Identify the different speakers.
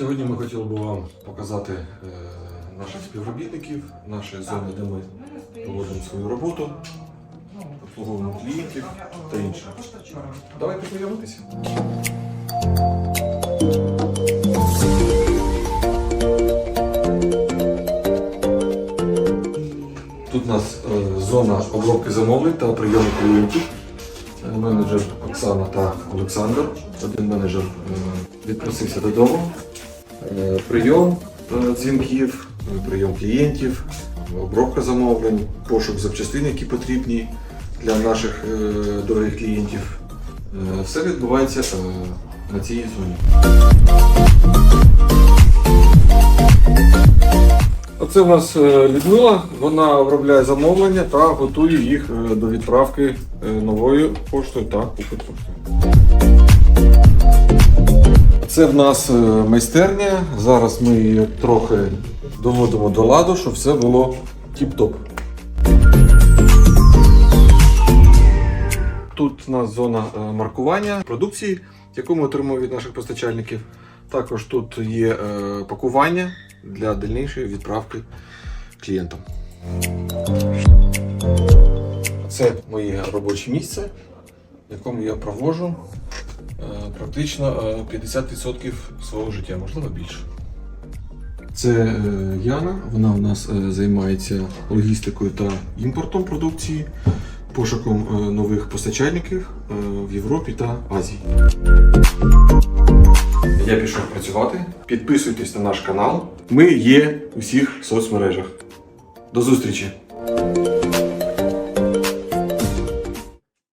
Speaker 1: Сьогодні ми хотіли б вам показати е, наших співробітників, наші зони, де ми проводимо свою роботу, обслуговуємо клієнтів та інше. Давайте знайомитися. Тут у нас е, зона обробки замовлень та прийому клієнтів. Е, Менеджер Оксана та Олександр. Один менеджер відпросився додому. Е, Прийом е, дзвінків, прийом клієнтів, обробка замовлень, пошук запчастин, які потрібні для наших е, дорогих клієнтів. Все відбувається на цій зоні. Оце у нас Людмила, вона обробляє замовлення та готує їх до відправки новою поштою та Укрпоштою. Це в нас е, майстерня. Зараз ми її трохи доводимо до ладу, щоб все було тіп-топ. Тут у нас зона е, маркування продукції, яку ми отримуємо від наших постачальників. Також тут є е, пакування для дальнішої відправки клієнтам. Це моє робоче місце, в якому я проводжу е, практично е, 50% свого життя, можливо більше. Це е, Яна, вона у нас е, займається логістикою та імпортом продукції, пошуком е, нових постачальників е, в Європі та Азії. Я пішов працювати. Підписуйтесь на наш канал. Ми є у всіх соцмережах. До зустрічі!